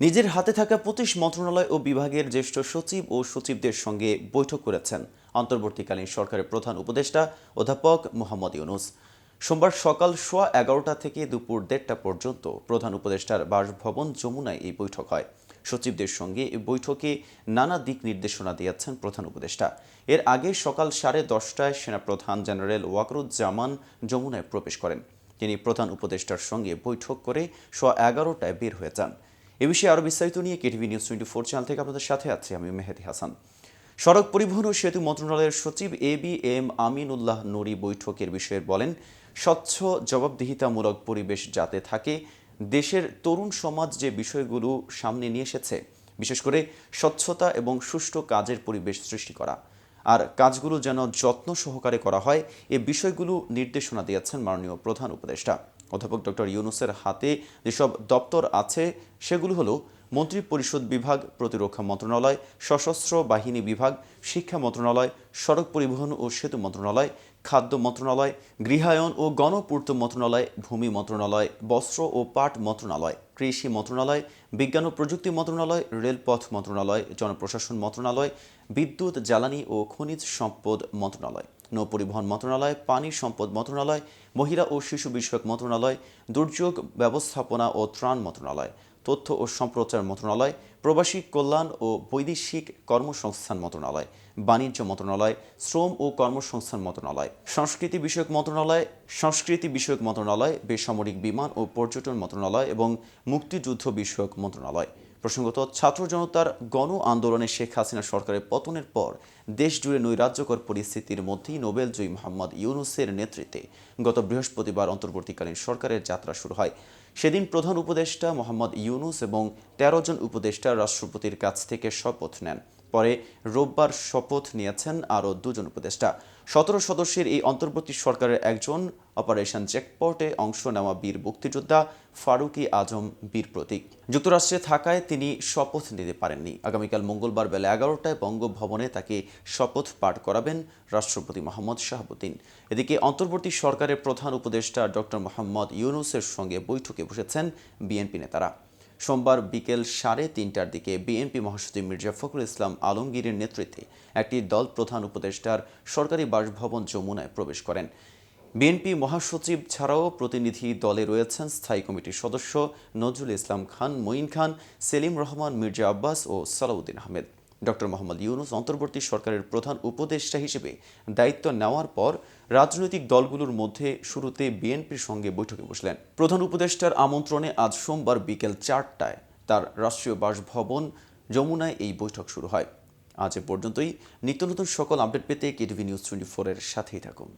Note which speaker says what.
Speaker 1: নিজের হাতে থাকা পঁচিশ মন্ত্রণালয় ও বিভাগের জ্যেষ্ঠ সচিব ও সচিবদের সঙ্গে বৈঠক করেছেন অন্তর্বর্তীকালীন সরকারের প্রধান উপদেষ্টা অধ্যাপক মোহাম্মদ ইউনুস। সোমবার সকাল সোয়া এগারোটা থেকে দুপুর দেড়টা পর্যন্ত প্রধান উপদেষ্টার বাসভবন যমুনায় এই বৈঠক হয়। সচিবদের সঙ্গে এই বৈঠকে নানা দিক নির্দেশনা দিয়েছেন প্রধান উপদেষ্টা। এর আগে সকাল সাড়ে দশটায় সেনাপ্রধান জেনারেল ওয়াকরুজ্জামান যমুনায় প্রবেশ করেন। তিনি প্রধান উপদেষ্টার সঙ্গে বৈঠক করে সোয়া এগারোটায় বের হয়ে যান। এ বিষয়ে আরও বিস্তারিত নিয়ে KTV news twenty four channel থেকে আপনাদের সাথে আছি আমি মেহেদি হাসান। সড়ক পরিবহন ও সেতু মন্ত্রণালয়ের সচিব A B M Aminullah Nuri বৈঠকের বিষয়ে বলেন, স্বচ্ছ, জবাবদিহিতামূলক পরিবেশ যাতে থাকে, দেশের তরুণ সমাজ যে বিষয়গুলো সামনে নিয়ে এসেছে, বিশেষ করে স্বচ্ছতা এবং সুষ্ঠু কাজের পরিবেশ সৃষ্টি করা, আর কাজগুলো যেন যত্ন সহকারে করা হয়, এ বিষয়গুলো নির্দেশনা দিয়েছেন মাননীয় প্রধান উপদেষ্টা। অধ্যাপক ডক্টর ইউনুসের হাতে যেসব দপ্তর আছে সেগুলো হলো মন্ত্রী পরিষদ বিভাগ, প্রতিরক্ষা মন্ত্রণালয়, সশস্ত্র বাহিনী বিভাগ, শিক্ষা মন্ত্রণালয়, সড়ক পরিবহন ও সেতু মন্ত্রণালয়, খাদ্য মন্ত্রণালয়, গৃহায়ন ও গণপূর্ত মন্ত্রণালয়, ভূমি মন্ত্রণালয়, বস্ত্র ও পাট মন্ত্রণালয়, কৃষি মন্ত্রণালয়, বিজ্ঞান ও প্রযুক্তি মন্ত্রণালয়, রেলপথ মন্ত্রণালয়, জনপ্রশাসন মন্ত্রণালয়, বিদ্যুৎ, জ্বালানি ও খনিজ সম্পদ মন্ত্রণালয়, নৌপরিবহন মন্ত্রণালয়, পানি সম্পদ মন্ত্রণালয়, মহিলা ও শিশু বিষয়ক মন্ত্রণালয়, দুর্যোগ ব্যবস্থাপনা ও ত্রাণ মন্ত্রণালয় তথ্য ও সম্প্রচার মন্ত্রণালয়, প্রবাসী কল্যাণ ও বৈদেশিক কর্মসংস্থান মন্ত্রণালয়, বাণিজ্য মন্ত্রণালয়, শ্রম ও কর্মসংস্থান মন্ত্রণালয়, সংস্কৃতি বিষয়ক মন্ত্রণালয়, সংস্কৃতি বিষয়ক মন্ত্রণালয়, বেসামরিক বিমান ও পর্যটন মন্ত্রণালয় এবং মুক্তিযুদ্ধ বিষয়ক মন্ত্রণালয়। প্রসঙ্গত, ছাত্র জনতার গণ আন্দোলনে শেখ হাসিনা সরকারের পতনের পর দেশজুড়ে নৈরাজ্যকর পরিস্থিতির মধ্যেই নোবেল নোবেলজয়ী মোহাম্মদ ইউনুসের নেতৃত্বে গত বৃহস্পতিবার অন্তর্বর্তীকালীন সরকারের যাত্রা শুরু হয়। সেদিন প্রধান উপদেষ্টা মোহাম্মদ ইউনুস এবং তেরো জন উপদেষ্টা রাষ্ট্রপতির কাছ থেকে শপথ নেন। পরে রোববার শপথ নিয়েছেন আরও দুজন উপদেষ্টা। সতেরো সদস্যের এই অন্তর্বর্তী সরকারের একজন অপারেশন চেকপোর্টে অংশ নেওয়া বীর মুক্তিযোদ্ধা ফারুকি আজম বীর প্রতীক। যুক্তরাষ্ট্রে থাকায় তিনি শপথ নিতে পারেননি। আগামীকাল মঙ্গলবার বেলা এগারোটায় বঙ্গভবনে তাকে শপথ পাঠ করাবেন রাষ্ট্রপতি মোহাম্মদ শাহাবুদ্দিন। এদিকে অন্তর্বর্তী সরকারের প্রধান উপদেষ্টা ডক্টর মোহাম্মদ ইউনুসের সঙ্গে বৈঠকে বসেছেন বিএনপি নেতারা। সোমবার বিকেল সাড়ে তিনটার দিকে বিএনপি মহাসচিব মির্জা ফখরুল ইসলাম আলমগীরের নেতৃত্বে একটি দল প্রধান উপদেষ্টার সরকারি বাসভবন যমুনায় প্রবেশ করেন। বিএনপি মহাসচিব ছাড়াও প্রতিনিধি দলে রয়েছেন স্থায়ী কমিটির সদস্য নজরুল ইসলাম খান, মঈন খান, সেলিম রহমান, মির্জা আব্বাস ও সালাউদ্দিন আহমেদ। ডক্টর মোহাম্মদ ইউনুস অন্তর্বর্তী সরকারের প্রধান উপদেষ্টা হিসেবে দায়িত্ব নেওয়ার পর রাজনৈতিক দলগুলোর মধ্যে শুরুতে বিএনপির সঙ্গে বৈঠকে বসলেন। প্রধান উপদেষ্টার আমন্ত্রণে আজ সোমবার বিকেল চারটায় তার রাষ্ট্রীয় বাসভবন যমুনায় এই বৈঠক শুরু হয়। আজ এ পর্যন্তই। নিত্য নতুন সকল আপডেট পেতে কেটিভি নিউজ টোয়েন্টি ফোরের সাথেই থাকুন।